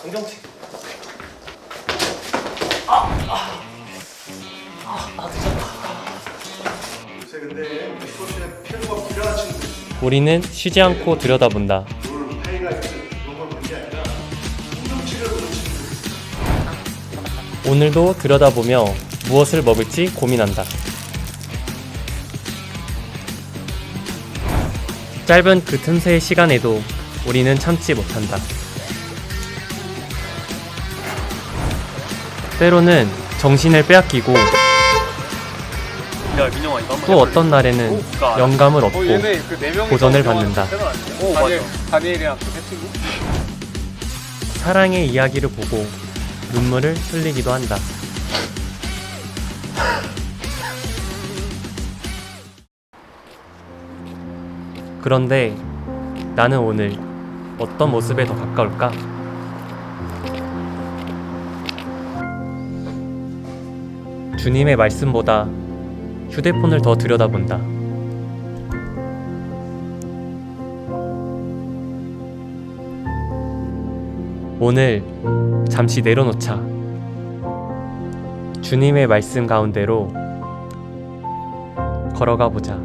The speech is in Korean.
성경책. 요새 근데 우리 소시에 필요가 필요한 친구들 우리는 쉬지 않고 들여다본다. 오늘도 들여다보며 무엇을 먹을지 고민한다. 짧은 그 틈새의 시간에도 우리는 참지 못한다. 때로는 정신을 빼앗기고 야 민영아 이거 한번 또 어떤 날에는 영감을 얻고 그네 명이 도전을 받는다. 오 맞아. 다니엘이랑 친구. 사랑의 이야기를 보고 눈물을 흘리기도 한다. 그런데 나는 오늘 어떤 모습에 더 가까울까? 주님의 말씀보다 휴대폰을 더 들여다본다. 오늘 잠시 내려놓자. 주님의 말씀 가운데로 걸어가 보자.